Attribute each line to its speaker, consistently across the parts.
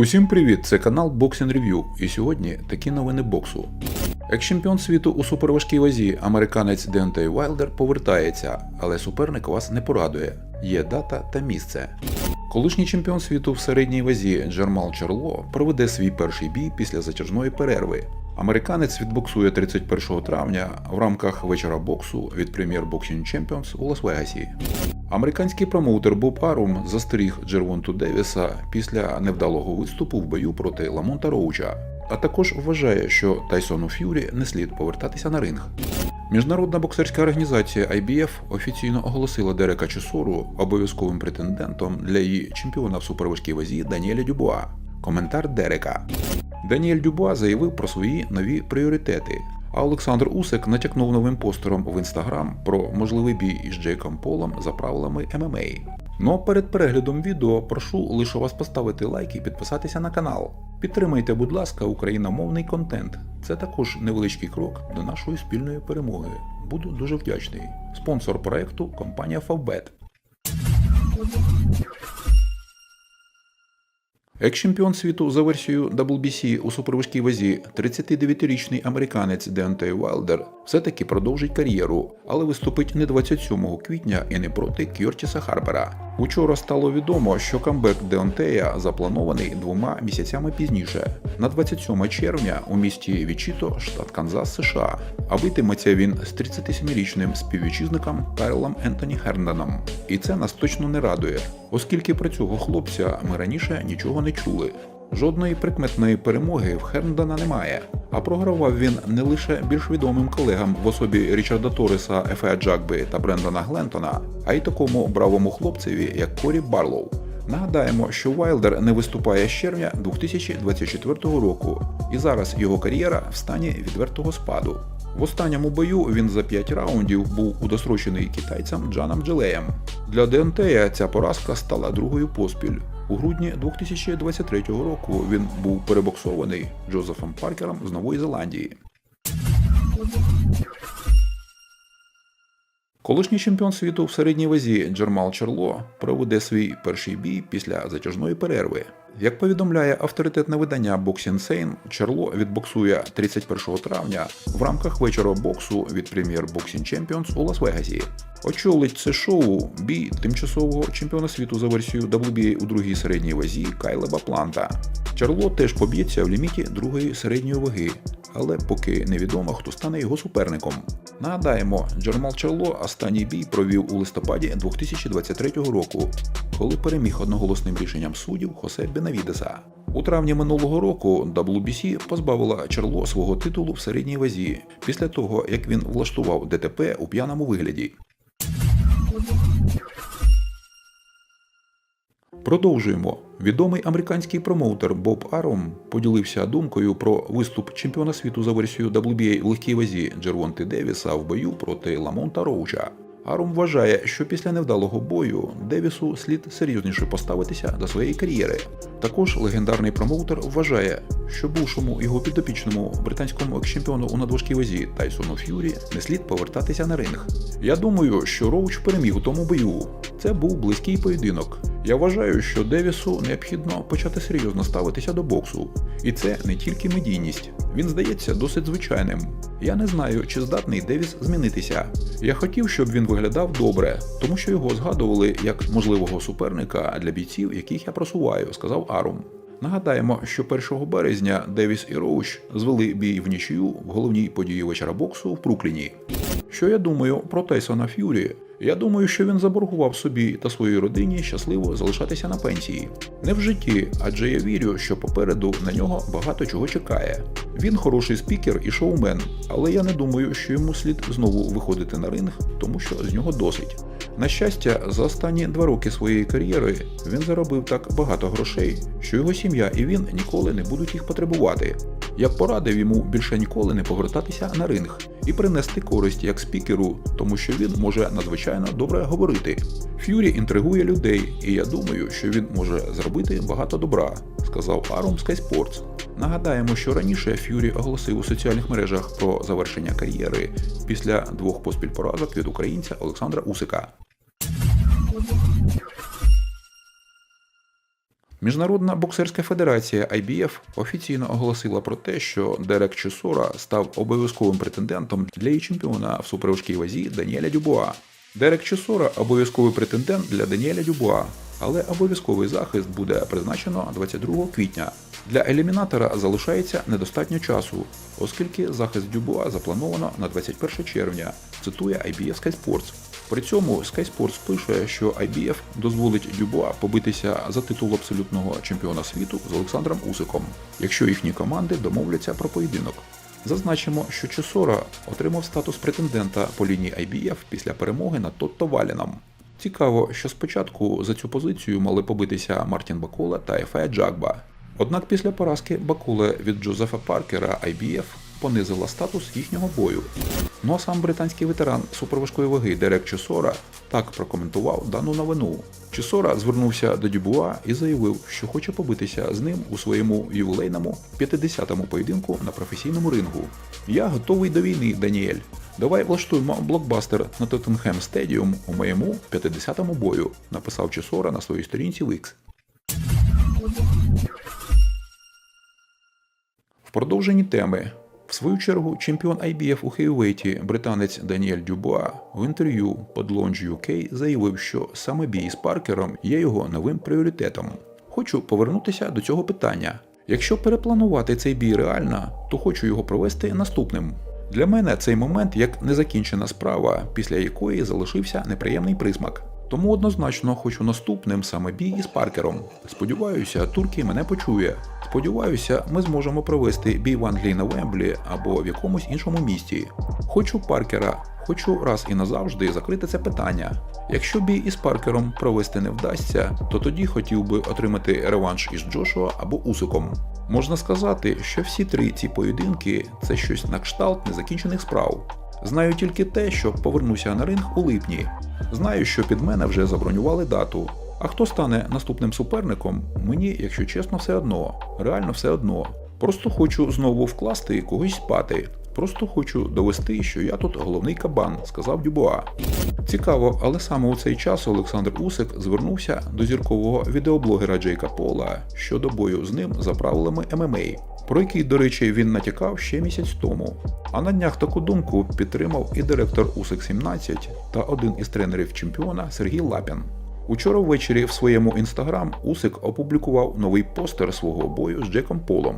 Speaker 1: Усім привіт! Це канал Boxing Review і сьогодні такі новини боксу. Екс-чемпіон світу у суперважкій вазі американець Деонтей Вайлдер повертається, але суперник вас не порадує. Є дата та місце. Колишній чемпіон світу в середній вазі Джермал Чарло проведе свій перший бій після затяжної перерви. Американець відбоксує 31 травня в рамках вечора боксу від Premier Boxing Champions у Лас-Вегасі. Американський промоутер Боб Арум застеріг Джервонту Девіса після невдалого виступу в бою проти Ламонта Роуча, а також вважає, що Тайсону Ф'юрі не слід повертатися на ринг. Міжнародна боксерська організація IBF офіційно оголосила Дерека Чесору обов'язковим претендентом для її чемпіона в суперважкій вазі Даніеля Дюбуа. Коментар Дерека. Даніель Дюбуа заявив про свої нові пріоритети. А Олександр Усик натякнув новим постером в інстаграм про можливий бій із Джейком Полом за правилами ММА. Ну а перед переглядом відео прошу лише вас поставити лайк і підписатися на канал. Підтримайте, будь ласка, україномовний контент. Це також невеличкий крок до нашої спільної перемоги. Буду дуже вдячний. Спонсор проекту компанія Favbet. Екс-чемпіон світу за версією WBC у суперважкій вазі 39-річний американець Деонтей Вайлдер все-таки продовжить кар'єру, але виступить не 27 квітня і не проти Кьортіса Харпера. Учора стало відомо, що камбек Деонтея запланований двома місяцями пізніше, на 27 червня у місті Вічіто, штат Канзас, США. А битиметься він з 37-річним співвітчизником Кайлом Ентоні Хернданом. І це нас точно не радує, оскільки про цього хлопця ми раніше нічого не чули. Жодної прикметної перемоги в Херндана немає, а програвав він не лише більш відомим колегам в особі Річарда Торреса, Ефеа Джакби та Брендана Глентона, а й такому бравому хлопцеві, як Корі Барлоу. Нагадаємо, що Вайлдер не виступає з червня 2024 року, і зараз його кар'єра в стані відвертого спаду. В останньому бою він за 5 раундів був удосрочений китайцем Джаном Джилеєм. Для Деонтея ця поразка стала другою поспіль. У грудні 2023 року він був перебоксований Джозефом Паркером з Нової Зеландії. Колишній чемпіон світу в середній вазі Джермал Чарло проведе свій перший бій після затяжної перерви. Як повідомляє авторитетне видання Boxing Insane, Чарло відбоксує 31 травня в рамках вечора боксу від прем'єр Boxing Champions у Лас-Вегасі. Очолить це шоу бій тимчасового чемпіона світу за версією WBA у другій середній вазі Кайлеба Планта. Чарло теж поб'ється в ліміті другої середньої ваги, але поки невідомо, хто стане його суперником. Нагадаємо, Джермал Чарло останній бій провів у листопаді 2023 року, коли переміг одноголосним рішенням суддів Хосе Бенавідеса. У травні минулого року WBC позбавила Чарло свого титулу в середній вазі після того, як він влаштував ДТП у п'яному вигляді. Продовжуємо. Відомий американський промоутер Боб Аром поділився думкою про виступ чемпіона світу за версією WBA в легкій вазі Джервонти Девіса в бою проти Ламонта Роуча. Аром вважає, що після невдалого бою Девісу слід серйозніше поставитися до своєї кар'єри. Також легендарний промоутер вважає, що бувшому його підопічному британському екс-чемпіону у надважкій вазі Тайсону Ф'юрі не слід повертатися на ринг. Я думаю, що Роуч переміг у тому бою. Це був близький поєдинок. Я вважаю, що Девісу необхідно почати серйозно ставитися до боксу. І це не тільки медійність. Він здається досить звичайним. Я не знаю, чи здатний Девіс змінитися. Я хотів, щоб він виглядав добре, тому що його згадували як можливого суперника для бійців, яких я просуваю, сказав Арум. Нагадаємо, що 1 березня Девіс і Роуч звели бій в нічию в головній події вечора боксу в Брукліні. Що я думаю про Тайсона Ф'юрі? Я думаю, що він заборгував собі та своїй родині щасливо залишатися на пенсії. Не в житті, адже я вірю, що попереду на нього багато чого чекає. Він хороший спікер і шоумен, але я не думаю, що йому слід знову виходити на ринг, тому що з нього досить. На щастя, за останні два роки своєї кар'єри він заробив так багато грошей, що його сім'я і він ніколи не будуть їх потребувати. Я порадив йому більше ніколи не повертатися на ринг і принести користь як спікеру, тому що він може надзвичайно добре говорити. Ф'юрі інтригує людей, і я думаю, що він може зробити багато добра, сказав Арум Sports. Нагадаємо, що раніше Ф'юрі оголосив у соціальних мережах про завершення кар'єри після двох поспіль поразок від українця Олександра Усика. Міжнародна боксерська федерація IBF офіційно оголосила про те, що Дерек Чесора став обов'язковим претендентом для її чемпіона в суперважкій вазі Даніеля Дюбуа. Дерек Чесора обов'язковий претендент для Даніеля Дюбуа, але обов'язковий захист буде призначено 22 квітня. Для елімінатора залишається недостатньо часу, оскільки захист Дюбуа заплановано на 21 червня, цитує IBF Sky Sports. При цьому Sky Sports пише, що IBF дозволить Дюбуа побитися за титул абсолютного чемпіона світу з Олександром Усиком, якщо їхні команди домовляться про поєдинок. Зазначимо, що Чесора отримав статус претендента по лінії IBF після перемоги над Тотто Валіном. Цікаво, що спочатку за цю позицію мали побитися Мартін Бакола та Ефея Джагба. Однак після поразки Бакуле від Джозефа Паркера IBF понизила статус їхнього бою. Ну а сам британський ветеран суперважкої ваги Дерек Чесора так прокоментував дану новину. Чесора звернувся до Дюбуа і заявив, що хоче побитися з ним у своєму ювілейному 50-му поєдинку на професійному рингу. Я готовий до війни, Даніель. Давай влаштуємо блокбастер на Тоттенхем Стедіум у моєму 50-му бою, написав Чесора на своїй сторінці в X. В продовженні теми. В свою чергу, чемпіон IBF у хейвейті британець Даніель Дюбуа в інтерв'ю под Launch UK заявив, що саме бій з Паркером є його новим пріоритетом. Хочу повернутися до цього питання. Якщо перепланувати цей бій реально, то хочу його провести наступним. Для мене цей момент як незакінчена справа, після якої залишився неприємний присмак. Тому однозначно хочу наступним саме бій із Паркером. Сподіваюся, Туркій мене почує. Сподіваюся, ми зможемо провести бій в Англії на Вемблі або в якомусь іншому місті. Хочу Паркера, хочу раз і назавжди закрити це питання. Якщо бій із Паркером провести не вдасться, то тоді хотів би отримати реванш із Джошуа або Усиком. Можна сказати, що всі три ці поєдинки це щось на кшталт незакінчених справ. Знаю тільки те, що повернуся на ринг у липні. Знаю, що під мене вже забронювали дату. А хто стане наступним суперником, мені, якщо чесно, все одно. Реально все одно. Просто хочу знову вкласти когось спати. Просто хочу довести, що я тут головний кабан, сказав Дюбуа. Цікаво, але саме у цей час Олександр Усик звернувся до зіркового відеоблогера Джейка Пола щодо бою з ним за правилами ММА, про який, до речі, він натякав ще місяць тому. А на днях таку думку підтримав і директор Усик 17 та один із тренерів чемпіона Сергій Лапін. Учора ввечері в своєму інстаграм Усик опублікував новий постер свого бою з Джеком Полом.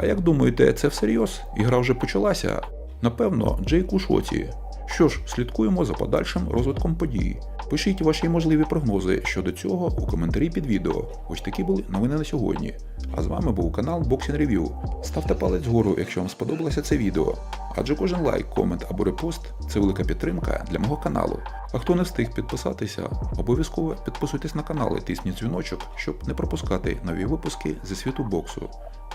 Speaker 1: А як думаєте, це всерйоз? Ігра вже почалася? Напевно, Джейк у шоці. Що ж, слідкуємо за подальшим розвитком подій. Пишіть ваші можливі прогнози щодо цього у коментарі під відео. Ось такі були новини на сьогодні. А з вами був канал Boxing Review. Ставте палець вгору, якщо вам сподобалося це відео. Адже кожен лайк, комент або репост це велика підтримка для мого каналу. А хто не встиг підписатися, обов'язково підписуйтесь на канал і тисніть дзвіночок, щоб не пропускати нові випуски зі світу боксу.